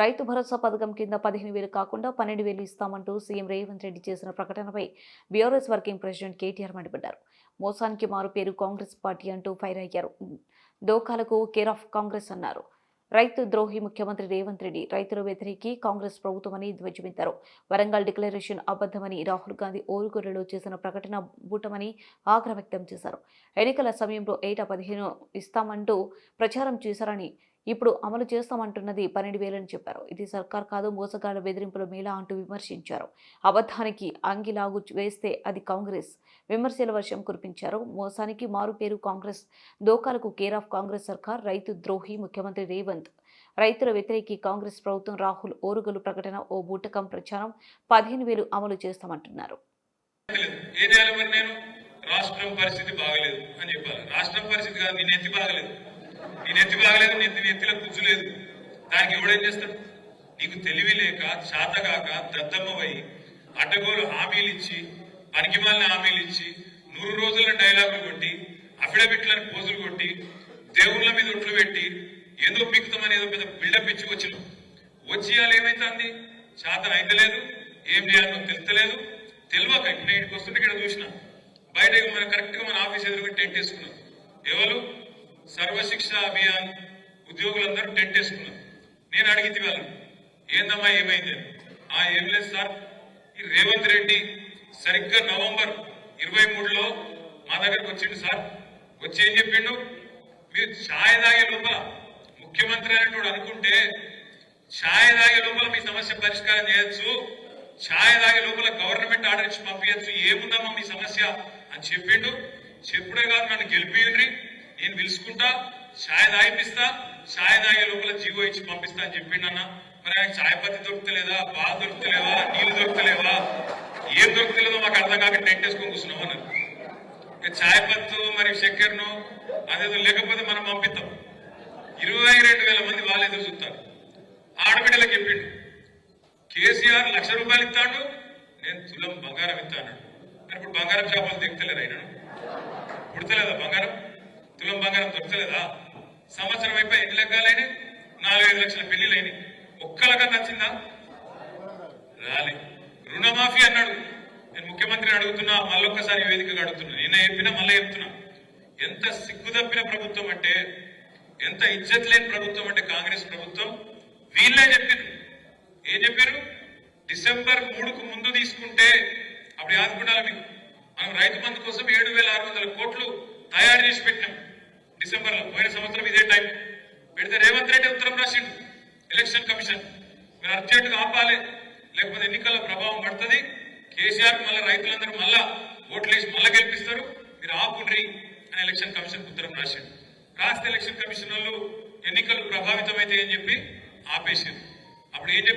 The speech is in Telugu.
రైతు భరోసా పథకం కింద పదిహేను వేలు కాకుండా పన్నెండు వేలు ఇస్తామంటూ సీఎం రేవంత్ రెడ్డి చేసిన ప్రకటనపై బీఆర్ఎస్ వర్కింగ్ ప్రెసిడెంట్ కేటీఆర్ మండిపడ్డారు. మోసానికి మారు పేరు కాంగ్రెస్ పార్టీ అంటూ ఫైర్ అయ్యారు. దోకాలకు కేర్ ఆఫ్ కాంగ్రెస్ అన్నారు. రైతు ద్రోహి ముఖ్యమంత్రి రేవంత్ రెడ్డి రైతుల వ్యతిరేకి కాంగ్రెస్ ప్రభుత్వమని ధ్వజమెత్తారు. వరంగల్ డిక్లరేషన్ అబద్ధమని రాహుల్ గాంధీ ఓరుగొర్రెలో చేసిన ప్రకటన బూటమని ఆగ్రహ వ్యక్తం చేశారు. ఎన్నికల సమయంలో ఏటా పదిహేను ఇస్తామంటూ ప్రచారం చేశారని ఇప్పుడు అమలు చేస్తామంటున్నది పన్నెండు వేలని చెప్పారు. ఇది సర్కార్ కాదు మోసగాళ్ళ బెదిరింపుల మేళా అంటూ విమర్శించారు. అబద్ధానికి అంగిలాగు వేస్తే అది కాంగ్రెస్. విమర్శల వర్షం కురిపించారు. మోసానికి మారు పేరు కాంగ్రెస్. దోకాలకు కేర్ ఆఫ్ కాంగ్రెస్ సర్కార్ రైతు ద్రోహి ముఖ్యమంత్రి రేవంత్. రైతుల వ్యతిరేకి కాంగ్రెస్ ప్రభుత్వం రాహుల్ ఓరుగలు ప్రకటన ఓ బూటకం ప్రచారం పదిహేను వేలు అమలు చేస్తామంటున్నారు. రాష్ట్రం పరిస్థితి బాగలేదు అని చెప్పాలి. రాష్ట్రం పరిస్థితి కాదు నేను ఎత్తి బాగలేదు. నీ నెత్తి బాగలేదు నెత్తి నెత్తిలో కూర్చులేదు దానికి ఎవడేం చేస్తాడు? నీకు తెలివి లేక శాతగాక దద్దమ్మవై అడ్డగోలు హామీలు ఇచ్చి పనికిమాలిన హామీలు ఇచ్చి నూరు రోజుల డైలాగులు కొట్టి అఫిడవిట్లను పోజులు కొట్టి దేవుళ్ళ మీద ఒట్లు పెట్టి ఏదో పిక్కుతామని ఏదో పెద్ద బిల్డప్ ఇచ్చి వచ్చిన. వచ్చి ఇవాళ ఏమైతుంది? శాతం అయితలేదు ఏం చేయాలో తెలుస్తలేదు. తెలియక ఇప్పుడు నేను ఇక్కడికి వస్తుంటే ఇక్కడ చూసిన. బయట మన కరెక్ట్గా మన ఆఫీస్ ఎదురుగా టెంట్ వేసుకున్నాం. ఎవరు? సర్వశిక్ష అభియాన్ ఉద్యోగులందరూ టెంట్ వేసుకున్నారు. నేను అడిగింది వాళ్ళు ఏందమ్మా ఏమైంది? ఆ ఏం లేదు సార్. ఈ రేవంత్ రెడ్డి సరిగ్గా నవంబర్ ఇరవై మూడులో మా దగ్గరకు వచ్చిండు సార్. వచ్చి ఏం చెప్పిండు? మీరు ఛాయ్ తాగే లోపల ముఖ్యమంత్రి అనేటోడు అనుకుంటే ఛాయ్ తాగే లోపల మీ సమస్య పరిష్కారం చేయొచ్చు ఛాయ్ తాగే లోపల గవర్నమెంట్ ఆర్డర్ ఇచ్చి పంపించచ్చు ఏముందమ్మా మీ సమస్య అని చెప్పిండు. చెప్పుడే కాదు నన్ను గెలిపియండి నేను పిలుచుకుంటా ఛాయ్ తాగిపిస్తా ఛాయ్ తాగే లోపల జీవో ఇచ్చి పంపిస్తా అని చెప్పిండన్న మరి ఆయన ఛాయ్ పత్తి దొరుకుతలేదా బాగా దొరుకుతలేవా నీళ్ళు దొరుకుతలేవా ఏం దొరుకుతలేదో మాకు అర్థం కాక టెంట్ వేసుకొని కూర్చున్నాం అన్నారు. ఛాయ్ పత్తు మరి చక్కెరను అదేదో లేకపోతే మనం పంపిస్తాం. ఇరవై రెండు వేల మంది వాళ్ళు ఎదురు చూస్తారు. ఆడబిడ్డలకు చెప్పిండు. కేసీఆర్ లక్ష రూపాయలు ఇస్తాడు నేను తులం బంగారం ఇస్తాను ఇప్పుడు బంగారం చేపలు దిగుతలేదు ఆయన. పుడతలేదా బంగారం? సమాధానం దొరకలేదా? సంవత్సరం అయిపోయి ఎన్ని లెక్కలైన నాలుగైదు లక్షల పెళ్ళిలైనవి ఒక్కలకన్నా నచ్చిందా? రాలే. రుణమాఫీ అన్నాడు. నేను ముఖ్యమంత్రిని అడుగుతున్నా మళ్ళొక్కసారి వేదికగా అడుగుతున్నా. నిన్న చెప్పినా మళ్ళీ చెప్తున్నా. ఎంత సిగ్గు తప్పిన ప్రభుత్వం అంటే ఎంత ఇజ్జత్ లేని ప్రభుత్వం అంటే కాంగ్రెస్ ప్రభుత్వం? వీళ్ళే చెప్పారు ఏం చెప్పారు డిసెంబర్ మూడుకు ముందు తీసుకుంటే అప్పుడు యాదుకుండాలి మీకు. మనం రైతు బంధు కోసం ఏడు వేల ఆరు వందల కోట్లు తయారు చేసి పెట్టినాం. డిసెంబర్లో పోయిన సంవత్సరం ఇదే టైం. పెడితే రేవంత్ రెడ్డి ఉత్తరం రాసిండు. Election commission. మీరు అర్జెంటుగా ఆపాలి. లేకపోతే ఎన్నికల ప్రభావం పడుతుంది. కేసీఆర్ మళ్ళీ రైతులందరూ మళ్ళా ఓట్లేసి మళ్ళా గెలిపిస్తారు. మీరు ఆపుండ్రి అని ఎలక్షన్ కమిషన్ ఉత్తరం రాసిండు. రాస్తే ఎలక్షన్ కమిషన్ వాళ్ళు ఎన్నికలు ప్రభావితమైతే అని చెప్పి ఆపేసారు అప్పుడు ఏం చెప్పి